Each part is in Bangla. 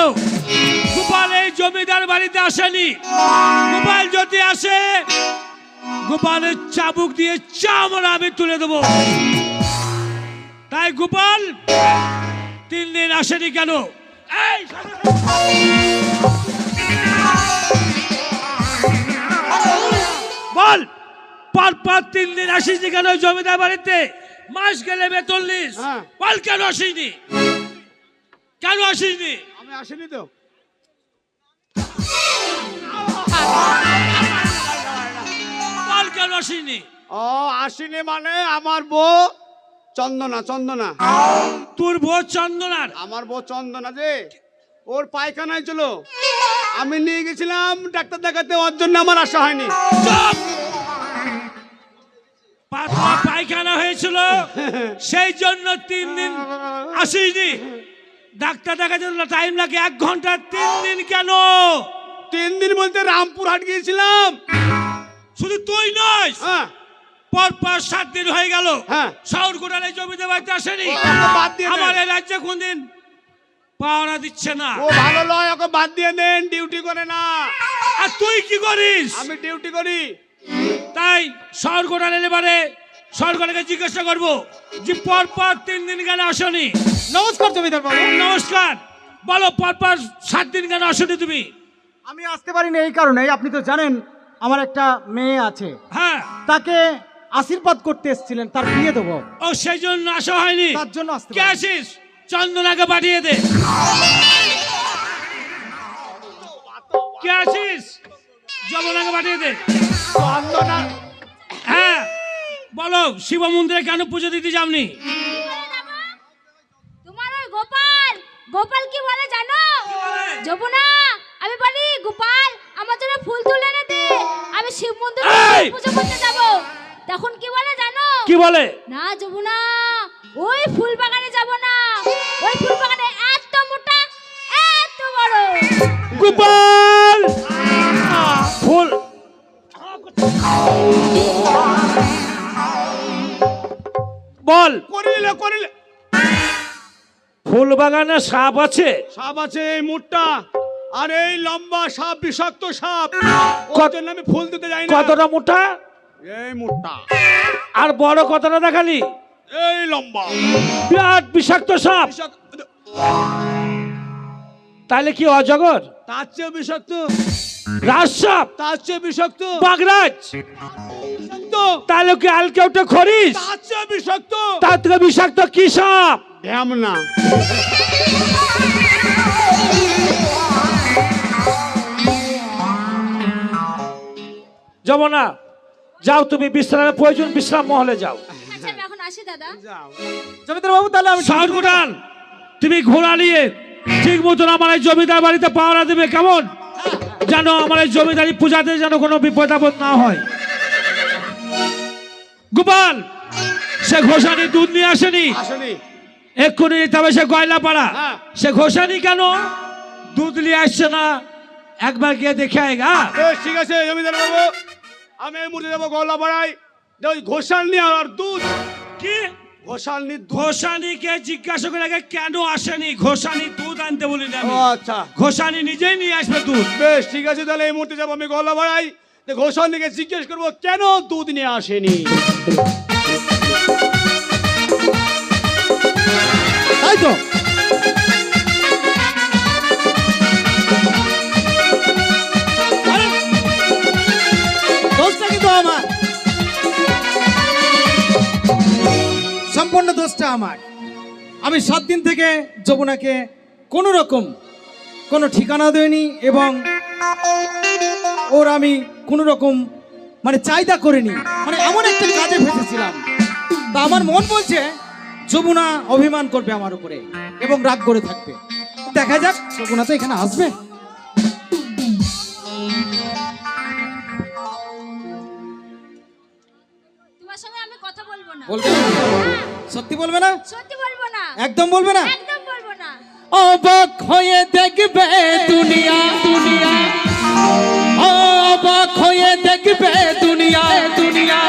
গেল গোপাল এই জমিদার বাড়িতে আসেনি। গোপাল যদি আসে গোপালের চাবুক দিয়ে চামড়া আমি তুলে দেবো। তাই গোপাল তিন দিন আসেনি কেন? এই বল পর পর তিন দিন আসিসনি কেন জমিদার বাড়িতে? মাস গেলে বেতন লিস হ্যাঁ। বল কেন আসিসনি? কেন আসিসনি? আমি আসিনি তো? কেন ও আসিনি মানে আমার বউ চন্দনা চন্দনা। তোর ভোট চন্দনার? আমার বউ চন্দনা যে ওর পায়খানায় ছিল। আমি নিয়ে গেছিলাম ডাক্তার দেখাতে ওর জন্য আমার আসা হয়নি। পাতলা পায়খানা হয়েছিল সেই জন্য তিন দিন আসিসনি ডাক্তার দেখার জন্য টাইম লাগে এক ঘণ্টা তিন দিন কেন? তিন দিন বলতে রামপুর হাট গিয়েছিলাম। শুধু তুই নয় হ্যাঁ। পর পর সাত দিন হয়ে গেল। হ্যাঁ। শাউর গোটালে জমিতে বাড়িতে আসেনি। বাদ দিয়ে দেন। আমার এই রাজ্যে কোনদিন পাওনা দিচ্ছে না। ও ভালো লয় ওকে বাদ দিয়ে দেন ডিউটি করে না। আর তুই কি করিস? আমি ডিউটি করি। তাই শহর গোটালে এবারে সরকারকে জিজ্ঞাসা করব যে পর পর তিন দিন কেন আসনি? নমস্কার জমিদার বাবু। নমস্কার। বলো পর পর সাত দিন কেন আসনি তুমি? আমি আসতে পারিনি এই কারণে আপনি তো জানেন আমার একটা মেয়ে আছে। হ্যাঁ। তাকে আশীর্বাদ করতে এসেছিলেন তার বিয়ে দেবো। ও সেই জন্য আসা হয়নি। তার জন্য আসতে কে। আসিস চন্দনাকে পাঠিয়ে দে। কে আসিস যমুনাকে পাঠিয়ে দে। চন্দনা। হ্যাঁ। বলো শিব মন্দিরে কেন পুজো দিতে যাওনি তোমার ওই গোপাল গোপাল কি বলে জানো বলে? যমুনা আমি বলি গোপাল আমার জন্য ফুল তুলে এনে দে আমি শিব মন্দিরে পুজো করতে যাব। তখন কি বলে জানো? কি বলে? না যমুনা ওই ফুল বাগানে যাব না। ওই ফুল বাগানে এত মোটা এত বড়। গোপাল! ফুল! বল! করিলে করিলে। ফুল বাগানে সাপ আছে? সাপ আছে এই মুটটা। আর এই লম্বা সাপ বিষাক্ত সাপ। কত- আমি ফুল দিতে যাই না। কতটা মোটা? এই মুটটা আর বড় কতটা দেখালি? এই লম্বা। বিরাট বিষাক্ত সাপ। তাহলে কি অজগর? তার চেয়ে বিষাক্ত। রাজসাপ তার চেয়ে বিষাক্ত। বাগরাজ। তাহলে কি আলকেউটা খরিস? তার চেয়ে বিষাক্ত। তার থেকে বিষাক্ত কি সাপ? ঢ্যামনা যমুনা যাও তুমি বিশ্রামের প্রয়োজন বিশ্রাম মহলে যাও। আচ্ছা আমি এখন আসি দাদা। যাও জমিদার বাবু তাহলে আমি তুমি ঘোড়া নিয়ে ঠিক মতন আমার এই জমিদার বাড়িতে পাওয়া দেবে কেমন? যেন আমার এই জমিদারি পূজাতে যেন কোনো বিপদ আপদ না হয়। গোপাল সে ঘোষানি দুধ নিয়ে আসেনি? আসেনি। এক্ষুনি যেতে হবে সে গয়লা পাড়া হ্যাঁ। সে ঘোষানি কেন? দুধ নিয়ে আসছে না? একবার গিয়ে দেখে আয় গা। বেশ ঠিক আছে জমিদার বাবু। আমি এই মুহূর্তে যাব গলা বাড়াই ওই ঘোষাল নিয়ে আর দুধ। কি? ঘোষাল নিয়ে দুধ। ঘোষানিকে জিজ্ঞাসা করে আগে কেন আসেনি? ঘোষানি দুধ আনতে বলি না ও আচ্ছা। ঘোষানি নিজেই নিয়ে আসবে দুধ। বেশ ঠিক আছে তাহলে এই মুহূর্তে যাব আমি গলা বাড়াই দিকে জিজ্ঞেস করব কেন দুধ নিয়ে আসেনি? তাই তো? দোষটা আমার। আমি সাত দিন থেকে যমুনাকে কোনো রকম কোনো ঠিকানা দেয়নি এবং ওর আমি কোনো রকম মানে চাহিদা করিনি। মানে এমন একটা কাজে ফেসেছিলাম। তা আমার মন বলছে যমুনা অভিমান করবে আমার উপরে এবং রাগ করে থাকবে। দেখা যাক যমুনা তো এখানে আসবে। তোমার সঙ্গে আমি কথা বলব না। বলবে না? হ্যাঁ, সত্যি বলবে না? সত্যি বলব না। একদম বলবে না? একদম বলব না। অবাক হয়ে দেখবে দুনিয়া। দুনিয়া অবাক হয়ে দেখবে দুনিয়া। দুনিয়া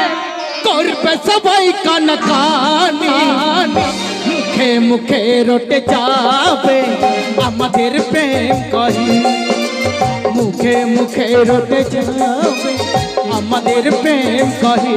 করবে সবাই কান কানি। মুখে মুখে রটে যাবে আমাদের প্রেম কহি মুখে মুখে রটে যাবে আমাদের প্রেম কহি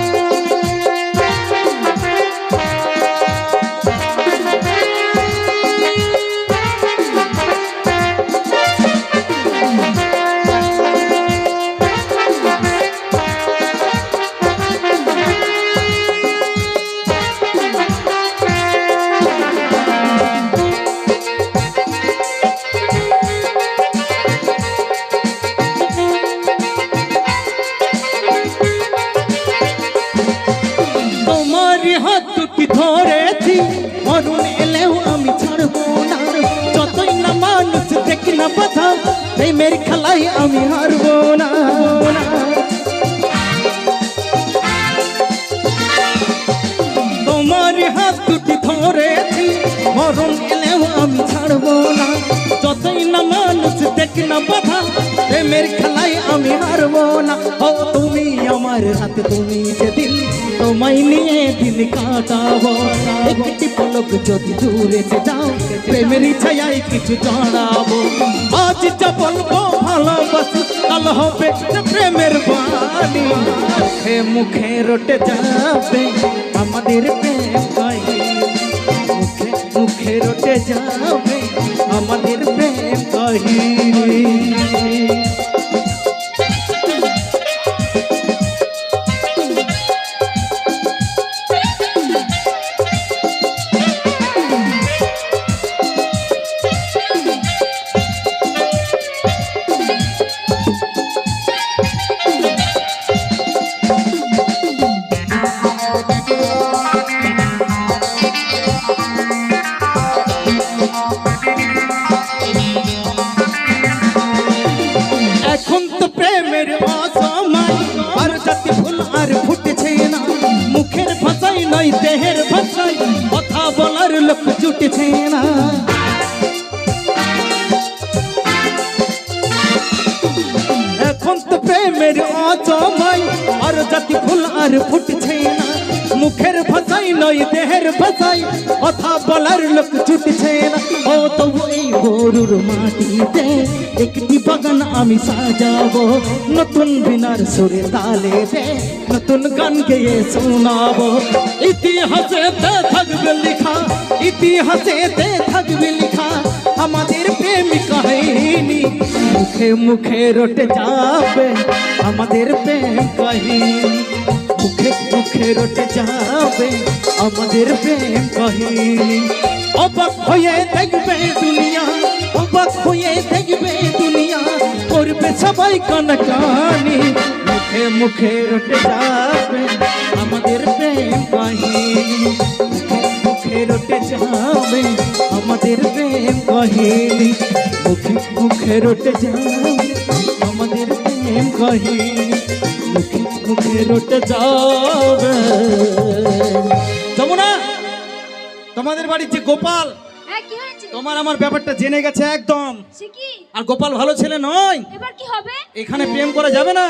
বাধা প্রেমের খেলায় আমি হারবো না। তোমার হাত দুটি ধরেছি, মরণ এলেও আমি ছাড়বো না। যতই না মানুষ দেখি না বাধা প্রেমের খেলায় আমি হারবো না। ও তুমি আমার হাতে, তুমি যেদিন তোমায় নিয়ে দিন কাটাবো একটি পলক যদি দূরে যাও, প্রেমের ছায় কিছু জানাব আজ যা বলব ভালোবাসি, কাল হবে প্রেমের বাণী। মুখে মুখে রটে যাবে আমাদের প্রেম ভাই মুখে মুখে রটে যাবে আমাদের প্রেম কাহিনী ভাষাই কথা বলার লোক ছুটছে না ও তো এই গরুর মাটিতে একটি বাগান আমি সাজাবো নতুন বিনার সুরে তালে নতুন গান গেয়ে শোনাবো ইতিহাসে থাকবে লেখা ইতিহাসে থাকবে লেখা আমাদের প্রেমিক কাহিনী মুখে মুখে রটে যাবে আমাদের প্রেম কাহিনী মুখে মুখে রটে যাবে আমাদের প্রেম কাহিনী অবাক হয়ে দেখবে দুনিয়া অবাক হয়ে দেখবে দুনিয়া করবে সবাই কানকানি মুখে মুখে রটে যাবে আমাদের প্রেম কাহিনী মুখে মুখে রটে যাবে আমাদের প্রেম কাহিনী মুখে মুখে রটে যাবে আমাদের প্রেম কাহিনী মুখে মুখে রটে যাবে। যমুনা তোমাদের বাড়ির যে গোপাল হ্যাঁ তোমার আমার ব্যাপারটা জেনে গেছে একদম। আর গোপাল ভালো ছেলে নয়। এবার কি হবে? এখানে প্রেম করা যাবে না।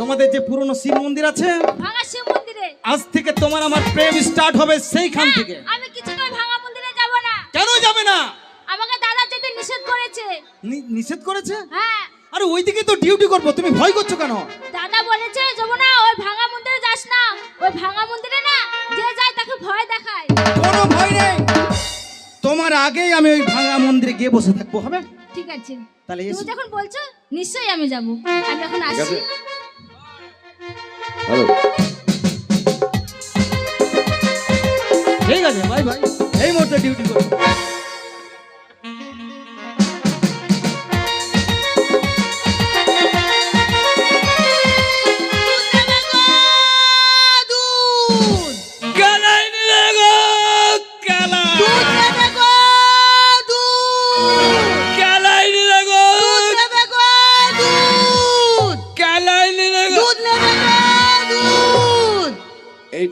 তোমাদের যে পুরনো শিব মন্দির আছে ভাঙা শিব মন্দিরে। আজ থেকে তোমার আমার প্রেম স্টার্ট হবে সেইখান থেকে। আমি কিছুতেই ভাঙা মন্দিরে যাব না। কেন যাবে না? আমাকে দাদা যেতে নিষেধ করেছে। নিষেধ করেছে? হ্যাঁ। আরে ওইদিকে তো ডিউটি করব তুমি ভয় করছ কেন? দাদা বলেছে না ওই ভাঙা মন্দিরে যাস না। ওই ভাঙা মন্দিরে না যে যায় তাকে ভয় দেখায়। কোনো ভয় নেই। তোমার আগেই আমি ওই ভাঙা মন্দিরে গিয়ে বসে থাকব হবে? ঠিক আছে। তাহলে এসো। তুমি যখন বলছো নিশ্চয়ই আমি যাব। আমি এখন আসছি। ঠিক আছে ভাই ভাই এই মুহূর্তে ডিউটি করব।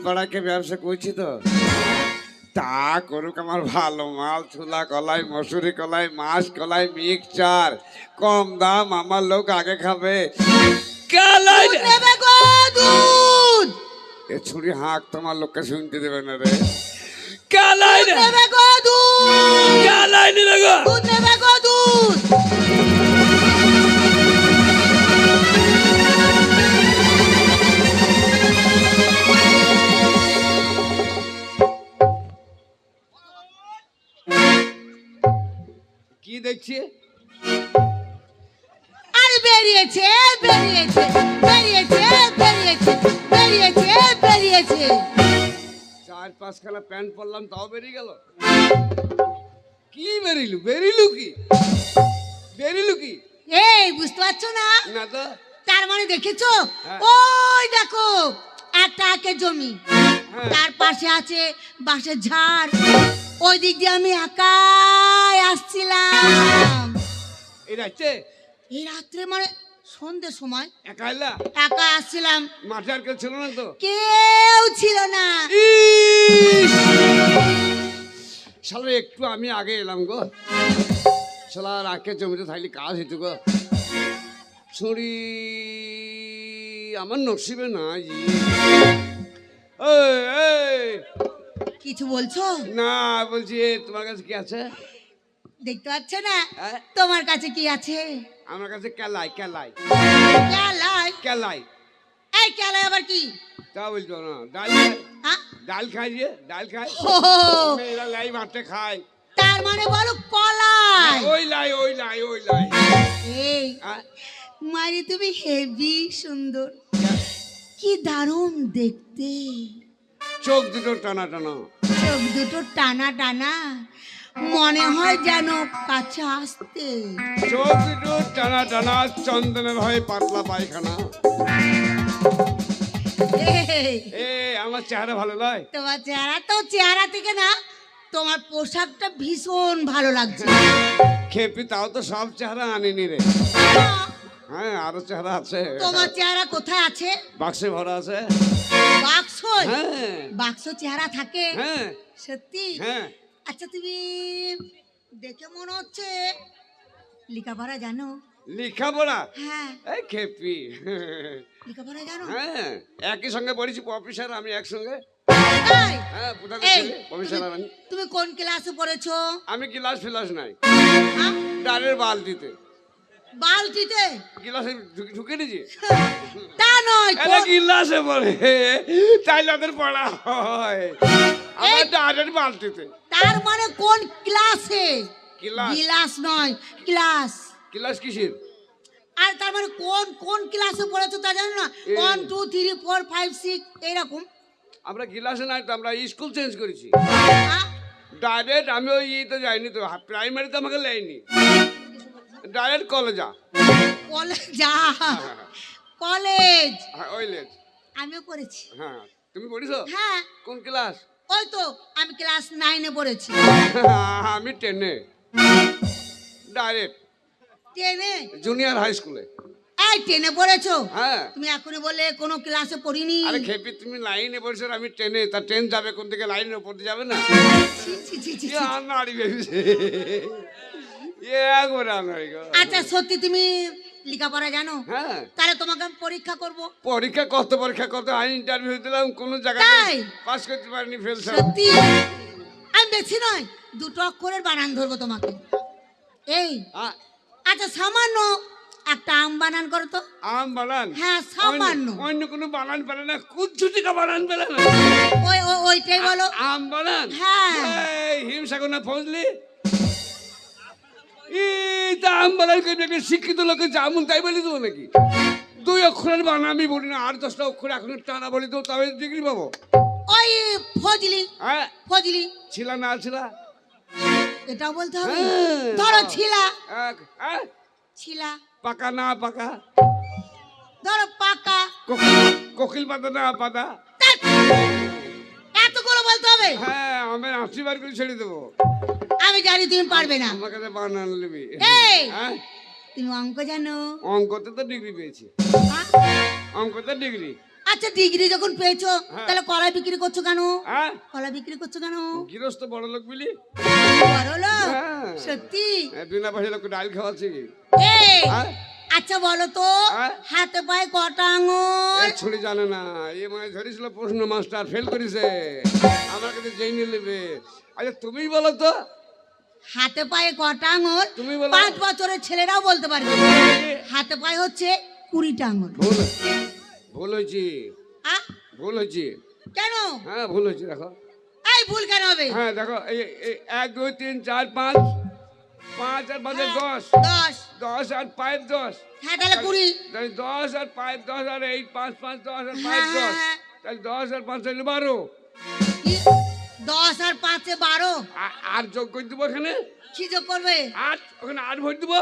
পাড়াকে ব্যবসা করছি তো। তা করুক আমার ভালো মাল ছোলা কলাই মসুরি কলাই মাছ কলাই মিক্সচার কম দাম আমার লোক আগে খাবে। কালাই দুধ নেবে গো দুধ। এ ছুরি হাঁক তোমার লোককে শুনতে দেবে না রে। কালাই নেবে গো দুধ। কালাই নেবে গো। দুধ নেবে গো দুধ। কি দেখছি? আর বেরিয়েছে বেরিয়েছে বেরিয়েছে বেরিয়েছে বেরিয়েছে বেরিয়েছে। চার পাঁচ খানা প্যান্ট পরলাম তাও বেরিয়ে গেল। কি বেরিলু? বেরিলু কি? বেরিলু কি? এই বুঝতে পারছ না? না তো। তার মানে দেখেছ? হ্যাঁ। ওই দেখো একটা একের জমি। হ্যাঁ। তার পাশে আছে বাঁশের ঝাড়। ওই দিক দিয়ে আমি একাই আসছিলাম। এই রাত্রে? মানে সন্ধ্যের সময়। একা এলা? একা আসছিলাম। মাঠে আর কেউ ছিল না তো? কেউ ছিল না। শালা একটু আমি আগে এলাম গো। শালা রাখে জমিতে থাকলে কাজ হইতো গো। ছুরি আমার নসিবে না ই। এই, এই, কিছু বলছো? না বলছি তোমার কাছে কি আছে? দেখতে পাচ্ছ না? হ্যাঁ? তোমার কাছে কি আছে? আমার কাছে কেলাই কেলাই। কেলাই? কেলাই। এই কেলাই আবার কি? তা বলছো না ডাল হ্যাঁ? ডাল খাই যে ডাল খাই? মেয়েরা লাই মাঠে খায়। তার মানে বলো কলাই। ওই লাই ওই লাই ওই লাই। এই হ্যাঁ? মারি তুমি হেভি সুন্দর। কি দারুণ দেখতে। চোখ দুটো টানা টানা। চোখ দুটো টানা টানা। মনে হয় যেন কাছে আসতে। চোখ দুটো টানা টানা চন্দনের হয় পাতলা পায়খানা। এ আমার চেহারা ভালো নয়? তোমার চেহারা তো চেহারা থেকে না তোমার পোশাকটা ভীষণ ভালো লাগছে। খেপি তাও তো সব চেহারা আনিনি রে। হ্যাঁ আরও চেহারা আছে। তোমার চেহারা কোথায় আছে? বাক্সে ভরা আছে। বাক্স হ্যাঁ। বাক্স চেহারা থাকে? হ্যাঁ। সত্যি? হ্যাঁ। আচ্ছা তুমি দেখে মনে হচ্ছে লেখাপড়া জানো? লেখাপড়া? হ্যাঁ। এই খেপি। লেখাপড়া জানো? হ্যাঁ একই সঙ্গে পড়েছি অফিসার আমি একসঙ্গে? হ্যাঁ অফিসার আমি। তুমি কোন ক্লাসে পড়েছো? আমি ক্লাস ফিলাস নাই? ডালের বালতিতে। বালতিতে। গিলাসে ঢুকে- নিয়েছি? তা নয় এটা গিলাসে পড়ে তাইলে ওদের পড়া হয়। আমার ডালের বালতিতে। তার মানে কোন ক্লাসে? ক্লাস। নয় ক্লাস। ক্লাস কিসের? আর তার মানে কোন কোন ক্লাসে পড়েছো তা জানো না? One two three four five six এইরকম। আমরা গিলাসে নাই তো আমরা স্কুল চেঞ্জ করেছি? ডাইরেক্ট আমি ওই ইয়েতে যাইনি তো প্রাইমারিতে আমাকে লেয়নি। ডাইরেক্ট কলেজা কলেজ কলেজ। হ্যাঁ ওই লেজ। আমিও পড়েছি। হ্যাঁ তুমি পড়িছো? হ্যাঁ। কোন ক্লাস? ওই তো আমি ক্লাস নাইনে পড়েছি। আমি টেনে। ডাইরেক্ট। টেনে? জুনিয়র হাই স্কুলে। এই টেনে পড়েছো? হ্যাঁ। তুমি এখনই বলে কোনো ক্লাসে পড়িনি? আরে খেপি তুমি লাইনে পড়ছো আমি ট্রেনে তা ট্রেন যাবে কোন দিকে? লাইনের উপর দিয়ে যাবে না? ছি, ছি, ছি, ছি। আনাড়ি ভেবেছে এ একবারে আনাড়ি গো। আচ্ছা সত্যি তুমি লেখাপড়া জানো? হ্যাঁ। তাহলে তোমাকে আমি পরীক্ষা করব। পরীক্ষা কত পরীক্ষা কত আমি ইন্টারভিউ দিলাম কোন জায়গায় পাস করতে পারিনি ফেল সত্যি? আমি বেশি নয় দুটো অক্ষরের বানান ধরবো তোমাকে। এই আচ্ছা সামান্য একটা আম বানান করো তো। আম বানান? হ্যাঁ, সামান্য। অন্য- কোনো বানান পেলে না কুচ্ছুটিকা বানান পেলে না। ওই ওই- ওইটাই বলো। আম বানান? হ্যাঁ। হিমসাগর না ফজলি? তা একটা শিক্ষিত লোকের জামুন তাই বলে দেবো নাকি? দুই অক্ষরের বানান আমি বলি না আর দশটা অক্ষর এখন টানা বলি তো তবে ডিগ্রি পাবো। ওই ফজলি হ্যাঁ? ফজলি। ছিলা না ছিলা? এটাও বলতে হবে? হ্যাঁ। ধরো ছিলা। হ্যাঁ? ছিলা। পাকা না পাকা? ধরো পাকা। কোকিল পাতা না পাতা? হবে হ্যাঁ আমি আশীর্বাদ করে ছেড়ে দেবো। আমি জানি তুমি পারবে না। আমার কাছে বানান নিবি এই! হ্যাঁ? তুমি অঙ্ক জানো? অঙ্কতে তো ডিগ্রি পেয়েছি। হ্যাঁ? অঙ্কতে ডিগ্রি। আচ্ছা ডিগ্রি যখন পেয়েছ হ্যাঁ। তাহলে কলা বিক্রি করছ কেন? হ্যাঁ? কলা বিক্রি করছ কেন? গৃহস্থ বড় লোক বুঝলি বড় লোক। সত্যি? বিনা পয়সা লোক ডাল খাওয়াচ্ছি এই! হ্যাঁ? আচ্ছা বলো তো হ্যাঁ? হাতে পায়ে কটা আঙুল? ছুরি জানে না এ মানে ধরেছিল প্রশ্ন মাস্টার ফেল করেছে। আমার কাছে জেনে নেবে। আচ্ছা তুমি বলো তো। হাতে পায়ে কটা আঙুল? তুমি বলো। পাঁচ বছরের ছেলেরাও বলতে পারবে। হাতে পায়ে হচ্ছে কুড়িটা আঙুল। ভুল ভুল হয়েছি। আ? ভুল হয়েছি। কেন? হ্যাঁ ভুল হয়েছে দেখো। এই ভুল কেন হবে? হ্যাঁ দেখো এই এক দুই তিন চার পাঁচ। পাঁচ আর পাঁচে দশ। দশ। দশ আর পাঁচ দশ। হ্যাঁ তাহলে কুড়ি। তাহলে দশ আর পাঁচ দশ আর এই পাঁচ পাঁচ দশ আর পাঁচ হ্যাঁ, দশ। হ্যাঁ। তাহলে দশ আর পাঁচ হলে বারো। দশ আর পাঁচে বারো। আর যোগ করে দেবো এখানে? কি যোগ করবে? আট ওখানে আট ভোট দেবো?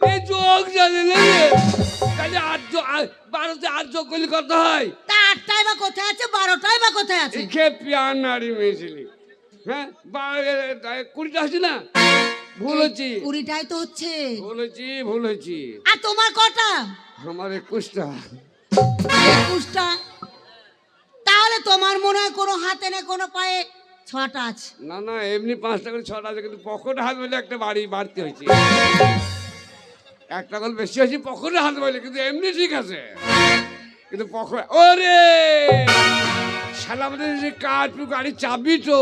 এই যোগ জানে তাহলে আট বারোতে আট যোগ করলে কত হয়? তা আটটায় বা কোথায় আছে? বারোটায় বা কোথায় আছে? খেয়ে পিয়ার নারী মেয়েছিলি হ্যাঁ কুড়িটা আছে না? ভুল হচ্ছি কুড়িটাই তো হচ্ছে। ভুল হচ্ছি ভুল হচ্ছি আর তোমার কটা? আমার একুশটা। একুশটা? তাহলে তোমার মনে হয় কোনো হাতে নেই কোনো পায়ে ছটা আছে। না না এমনি পাঁচটা করে ছটা আছে কিন্তু পকেটে হাত বলে একটা বাড়ি বাড়তি হয়েছে। একটা কল বেশি হয়েছে পকেটে হাত বলে কিন্তু এমনি ঠিক আছে। কিন্তু পকেট ওরে! শালা আমাদের যে কাঠু গাড়ির চাবি তো।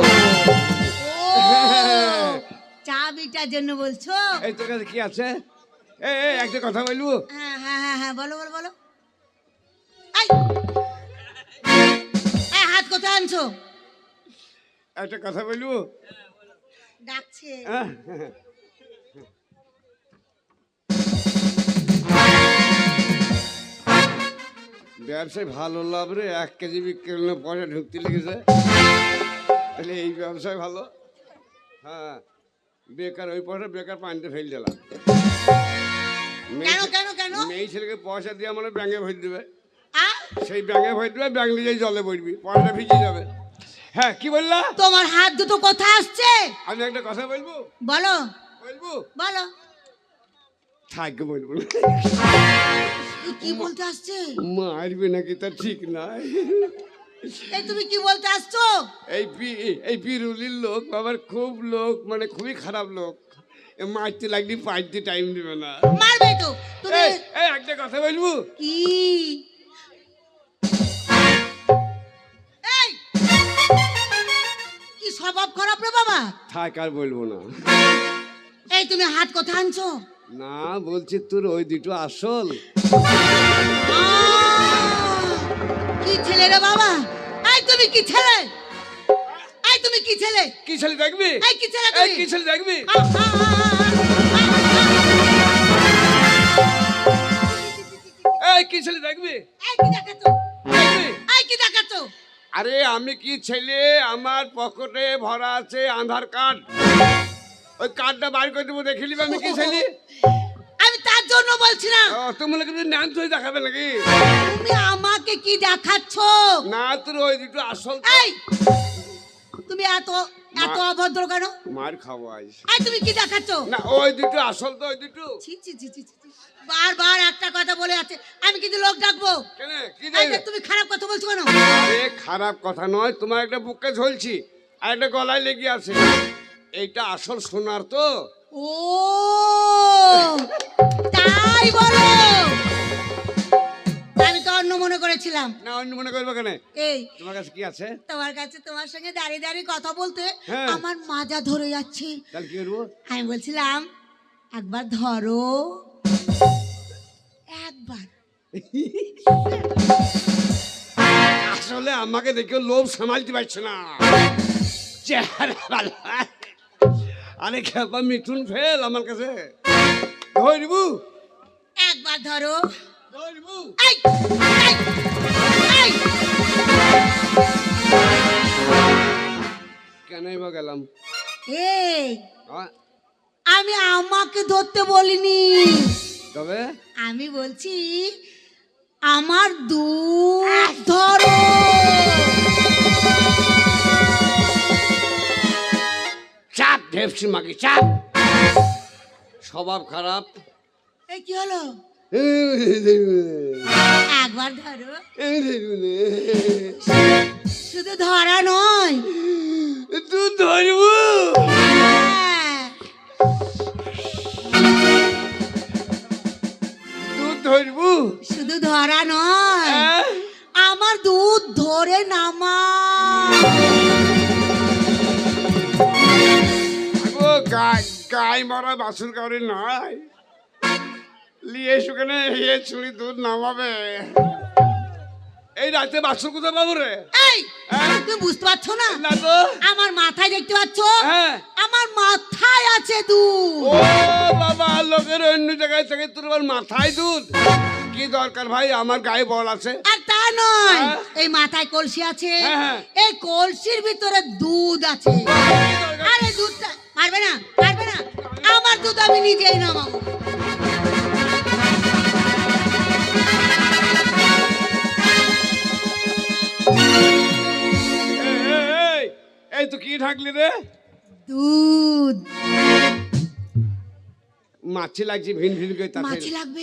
হ্যাঁ। চাবিটার জন্য বলছো? এই তোর কাছে কি আছে? এই এই, একটা কথা বলব? হ্যাঁ হ্যাঁ হ্যাঁ হ্যাঁ বলো বলো বলো। এই! এই, হাত কোথায় আনছো? একটা কথা বলব? ডাকছে। হ্যাঁ। ব্যবসায় ভালো লাভ রে এক কেজি বিক্রি করলে পয়সা ঢুকতে লেগেছে। তাহলে এই ব্যবসায় ভালো। হ্যাঁ। বেকার ওই পয়সা বেকার পানিতে ফেল দিলাম। মেয়ে ছেলেকে পয়সা দিয়ে আমরা ব্যাঙ্গে ভরে দেবে? সেই ব্যাঙ্গে ভরে দেবে ব্যাঙ্ক নিয়ে জলে পড়বি পয়সা ভিজে যাবে। হ্যাঁ কি বললা? তোমার হাত দুটো কোথায় আসছে? আমি একটা কথা বলব? বলো। বলব? বলো। থাকবে বলব কি বলতে আসছে? মারবে নাকি তা ঠিক নাই। এই তুমি কি বলতে আসছো? এই পি- এই বিরুলির লোক বাবার খুব লোক মানে খুবই খারাপ লোক। এ মারতে লাগলি পাইতে টাইম দিবে না। মারবে তো। তুমি এই এই একটা কথা বলব? কি? এই! কি স্বভাব খারাপ রে বাবা? থাক আর বলব না। এই তুমি হাত কোথায় আনছো? না বলছি তোর ওই দুটো আসল! কি ছেলে রে বাবা এই তুমি কি ছেলে এই তুমি কি ছেলে কি ছেলে দেখবি এই কি ছেলে তুমি কি ছেলে দেখবি এই কি ছেলে দেখবি এই কি এই কি দেখাচ্ছ আরে আমি কি ছেলে আমার পকেটে ভরা আছে আধার কার্ড ওই কার্ডটা বার করে দেবো দেখে নিবি আমি কি ছেলে জন্য বলছিলাম। ও, তুমি কিন্তু নাম তুই দেখাবে নাকি? তুমি আমাকে কি দেখাচ্ছ? না তোর ওই দুটো আসল। এই তুমি এত এত অভদ্র কেন? মার খাব আজ। এই তুমি কি দেখাচ্ছ? না ওই দুটো আসল তো ওই দুটো। ছি ছি ছি ছি। বারবার একটা কথা বলে যাচ্ছে আমি কিন্তু লোক ডাকবো। কেন? কি জানি। তুমি খারাপ কথা বলছো কেন? আরে খারাপ কথা নয় তোমার একটা বুকে ঝলছি আর একটা গলায় লেগে আছে। এইটা আসল সোনার তো। ও তাই বলো। আমি তো অন্য মনে করেছিলাম। না অন্য মনে করবে কেন? এই তোমার কাছে কি আছে? তোমার কাছে তোমার সঙ্গে দাঁড়িয়ে দাঁড়িয়ে কথা বলতে হ্যাঁ। আমার মাজা ধরে যাচ্ছে। তাহলে কি করব? আমি বলছিলাম একবার ধরো। একবার। আসলে আমাকে দেখে লোভ সামালতে পারছে না। চেহারা। আরে খেপা মিঠুন ফেল আমার কাছে। ধরবু। একবার ধরো। ধরবু। কেনই বা গেলাম? এই আমি আমাকে ধরতে বলিনি। তবে? আমি বলছি আমার দুধ ধরো। ঢেপসি মাকে চাপ স্বভাব খারাপ। এই কি হলো? একবার ধরো। শুধু ধরা নয়। তুই ধরবো। হ্যাঁ, তুই ধরবো। শুধু ধরা নয়। আমার দুধ ধরে নামা গাই গাই মরা বাসন কাউরি নয় লিয়ে সেখানে ইয়ে ছুরি দুধ নামাবে। এই রাতে বাসন কোথায় পাবো রে? এই তুমি বুঝতে পারছ না? না তো। আমার মাথায় দেখতে পাচ্ছ? হ্যাঁ। আমার মাথায় আছে দুধ। ও বাবা লোকের অন্য জায়গায় থেকে তোর মাথায় দুধ? কি দরকার ভাই আমার গায়ে বল আছে। আর তা নয় হ্যাঁ। এই মাথায় কলসি আছে। হ্যাঁ, হ্যাঁ। এই কলসির ভিতরে দুধ আছে। আরে দুধটা পারবে না পারবে না আমার দুধ আমি নিজেই নামাবো এই, তো কি ঢাকলি রে দুধ মাছি লাগছে ভিন ভিন করে মাছি লাগবে